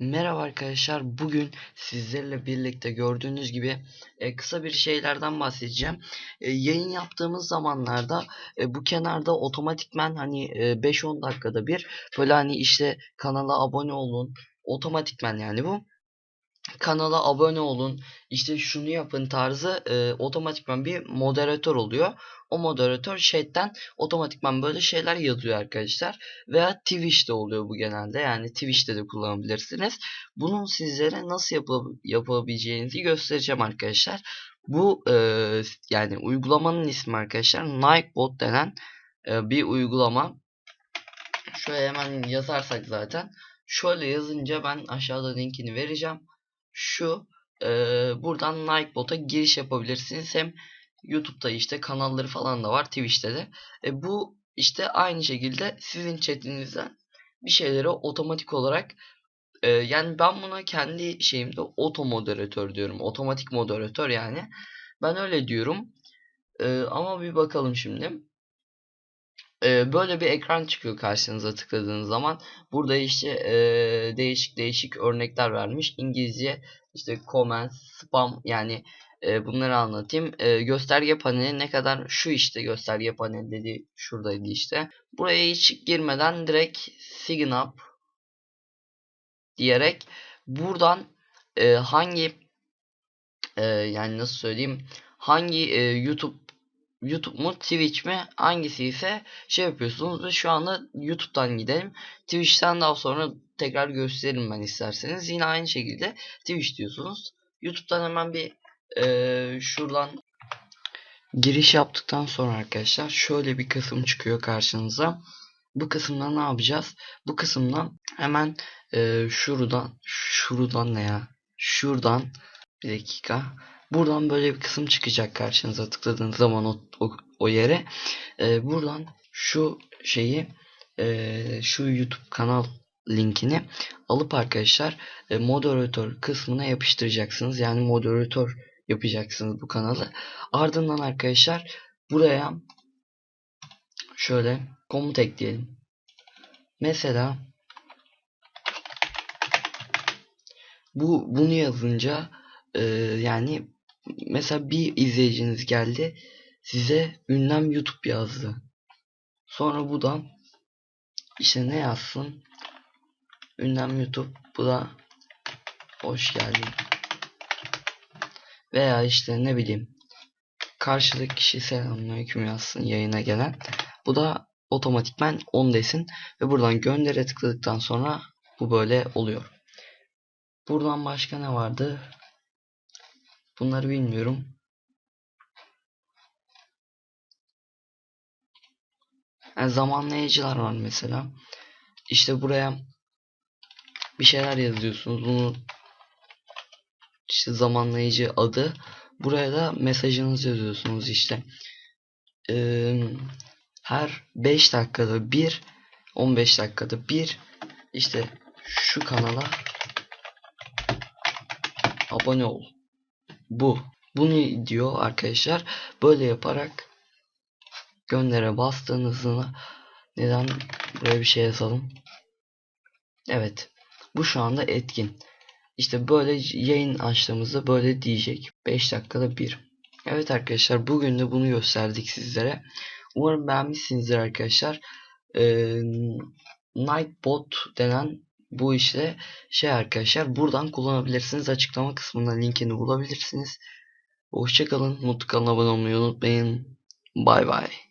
Merhaba arkadaşlar. Bugün sizlerle birlikte gördüğünüz gibi e, kısa bir şeylerden bahsedeceğim. E, yayın yaptığımız zamanlarda e, bu kenarda otomatikmen hani e, 5-10 dakikada bir böyle hani işte kanala abone olun. Otomatikmen yani bu. Kanala abone olun. işte şunu yapın tarzı e, otomatikman bir moderatör oluyor. O moderatör chatten otomatikman böyle şeyler yazıyor arkadaşlar. Veya Twitch'te oluyor bu genelde. Yani Twitch'te de kullanabilirsiniz. Bunun sizlere nasıl yapı- yapabileceğinizi göstereceğim arkadaşlar. Bu e, yani uygulamanın ismi arkadaşlar Nightbot denen e, bir uygulama. Şöyle hemen yazarsak zaten. Şöyle yazınca ben aşağıda linkini vereceğim. Şu e, buradan Nightbot'a giriş yapabilirsiniz. Hem YouTube'da işte kanalları falan da var. Twitch'te de. E, bu işte aynı şekilde sizin chatinizden bir şeyleri otomatik olarak e, yani ben buna kendi şeyimde oto moderatör diyorum. Otomatik moderatör yani. Ben öyle diyorum. E, ama bir bakalım şimdi. Böyle bir ekran çıkıyor karşınıza tıkladığınız zaman. Burada işte değişik değişik örnekler vermiş. İngilizce işte comment, spam yani bunları anlatayım. Gösterge paneli ne kadar şu işte gösterge paneli dedi şuradaydı işte. Buraya hiç girmeden direkt sign up diyerek buradan hangi yani nasıl söyleyeyim hangi YouTube YouTube mu Twitch mi hangisi ise şey yapıyorsunuz ve şu anda YouTube'dan gidelim. Twitch'ten daha sonra tekrar gösteririm ben isterseniz. Yine aynı şekilde Twitch diyorsunuz. YouTube'dan hemen bir e, şuradan giriş yaptıktan sonra arkadaşlar şöyle bir kısım çıkıyor karşınıza. Bu kısımdan ne yapacağız? Bu kısımdan hemen e, şuradan şuradan ne ya? Şuradan bir dakika. Buradan böyle bir kısım çıkacak karşınıza tıkladığınız zaman o, o, o yere. E, buradan şu şeyi e, şu YouTube kanal linkini alıp arkadaşlar e, moderatör kısmına yapıştıracaksınız. Yani moderatör yapacaksınız bu kanalı. Ardından arkadaşlar buraya şöyle komut ekleyelim. Mesela bu bunu yazınca e, yani mesela bir izleyiciniz geldi size ünlem YouTube yazdı. Sonra bu da işte ne yazsın? Ünlem YouTube bu da hoş geldin. Veya işte ne bileyim karşıdaki kişi selamünaleyküm yazsın yayına gelen. Bu da otomatikmen 10 desin ve buradan göndere tıkladıktan sonra bu böyle oluyor. Buradan başka ne vardı? Bunları bilmiyorum. Yani zamanlayıcılar var mesela. İşte buraya bir şeyler yazıyorsunuz. Bunu işte zamanlayıcı adı. Buraya da mesajınızı yazıyorsunuz işte. Ee, her 5 dakikada bir 15 dakikada bir işte şu kanala abone ol. Bu. Bunu diyor arkadaşlar. Böyle yaparak göndere bastığınızda neden buraya bir şey yazalım. Evet. Bu şu anda etkin. İşte böyle yayın açtığımızda böyle diyecek. 5 dakikada bir. Evet arkadaşlar bugün de bunu gösterdik sizlere. Umarım beğenmişsinizdir arkadaşlar. Ee, Nightbot denen bu işte şey arkadaşlar buradan kullanabilirsiniz. Açıklama kısmında linkini bulabilirsiniz. Hoşçakalın. Mutlu kalın abone olmayı unutmayın. Bay bay.